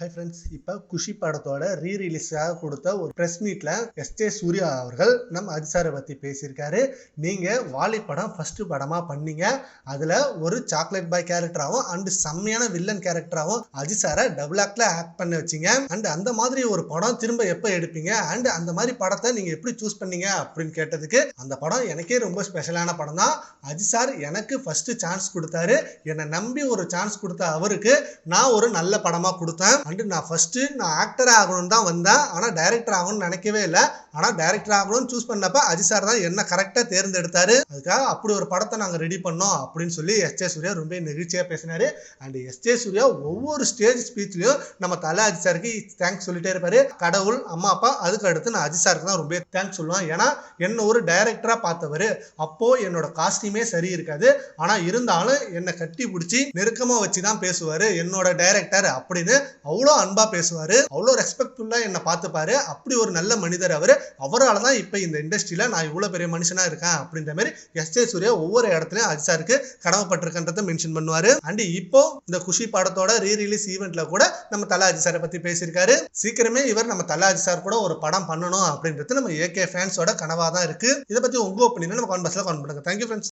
Hi friends இப்போ குஷி படத்தோட ரீ ரிலீஸாக கொடுத்த ஒரு ப்ரெஸ் மீட்டில் எஸ்டே சூர்யா அவர்கள் நம்ம அஜிசாரை சாரை பற்றி பேசியிருக்காரு. நீங்கள் வாலி படம் ஃபஸ்ட்டு படமாக பண்ணீங்க. அதில் ஒரு சாக்லேட் பாய் கேரக்டராகவும் அண்டு செம்மையான வில்லன் கேரக்டராகவும் அஜிசாரை சாரை டபுள் ஆக்டில் ஆக்ட் பண்ண வச்சிங்க. அண்ட் அந்த மாதிரி ஒரு படம் திரும்ப எப்போ எடுப்பீங்க? அண்ட் அந்த மாதிரி படத்தை நீங்கள் எப்படி சூஸ் பண்ணீங்க அப்படின்னு கேட்டதுக்கு அந்த படம் எனக்கே ரொம்ப ஸ்பெஷலான படம் தான். அஜிசார் சார் எனக்கு ஃபஸ்ட்டு சான்ஸ் கொடுத்தாரு. என்னை நம்பி ஒரு சான்ஸ் கொடுத்த அவருக்கு நான் ஒரு நல்ல படமாக கொடுத்தேன். அண்டு நான் ஃபஸ்ட்டு நான் ஆக்டர் ஆகணும்னு தான் வந்தேன். ஆனால் டைரக்டர் ஆகணும்னு நினைக்கவே இல்லை. ஆனால் டைரக்டர் ஆகணும்னு சூஸ் பண்ணப்ப அஜித் சார் தான் என்ன கரெக்டாக தேர்ந்தெடுத்தாரு. அதுக்காக அப்படி ஒரு படத்தை நாங்கள் ரெடி பண்ணோம் அப்படின்னு சொல்லி எஸ் ஜே சூர்யா ரொம்ப நெகிழ்ச்சியாக பேசினார். அண்ட் எஸ் ஜே சூர்யா ஒவ்வொரு ஸ்டேஜ் ஸ்பீச்லையும் நம்ம தலை அஜித் சாருக்கு தேங்க்ஸ் சொல்லிட்டே இருப்பார். கடவுள் அம்மா அப்பா அதுக்கு அடுத்து நான் அஜித் சாருக்கு தான் ரொம்ப தேங்க்ஸ் சொல்லுவேன். ஏன்னா என்ன ஒரு டைரக்டராக பார்த்தவர். அப்போது என்னோட காஸ்டியூமே சரி இருக்காது. ஆனால் இருந்தாலும் என்னை கட்டி பிடிச்சி நெருக்கமாக வச்சு தான் பேசுவார். என்னோட டைரக்டர் அப்படின்னு அவ்வளோ அன்பா பேசுவாரு. அவ்வளோ ரெஸ்பெக்ட்ஃபுல்லா என்னை பார்த்துப்பாரு. அப்படி ஒரு நல்ல மனிதர் அவர். அவரால் தான் இப்போ இந்த இண்டஸ்ட்ரியில நான் இவ்வளோ பெரிய மனுஷனா இருக்கேன் அப்படின்ற மாதிரி எஸ் ஜே சூர்யா ஒவ்வொரு இடத்துலயும் அஜிசாருக்கு கடமைப்பட்டிருக்கன்றதை மென்ஷன் பண்ணுவாரு. அண்ட் இப்போ இந்த குஷி படத்தோட ரீ ரிலீஸ் ஈவெண்ட்ல கூட நம்ம தலா அஜித் சாரை பத்தி பேசியிருக்காரு. சீக்கிரமே இவர் நம்ம தலா அஜித் சார் கூட ஒரு படம் பண்ணணும் அப்படின்றது நம்ம ஏகே ஃபேன்ஸோட கனவா தான் இருக்கு. இதை பத்தி உங்க ஒப்பீனியன் நம்ம கான்பஸ்ல கான் பண்ணுங்க. Thank you friends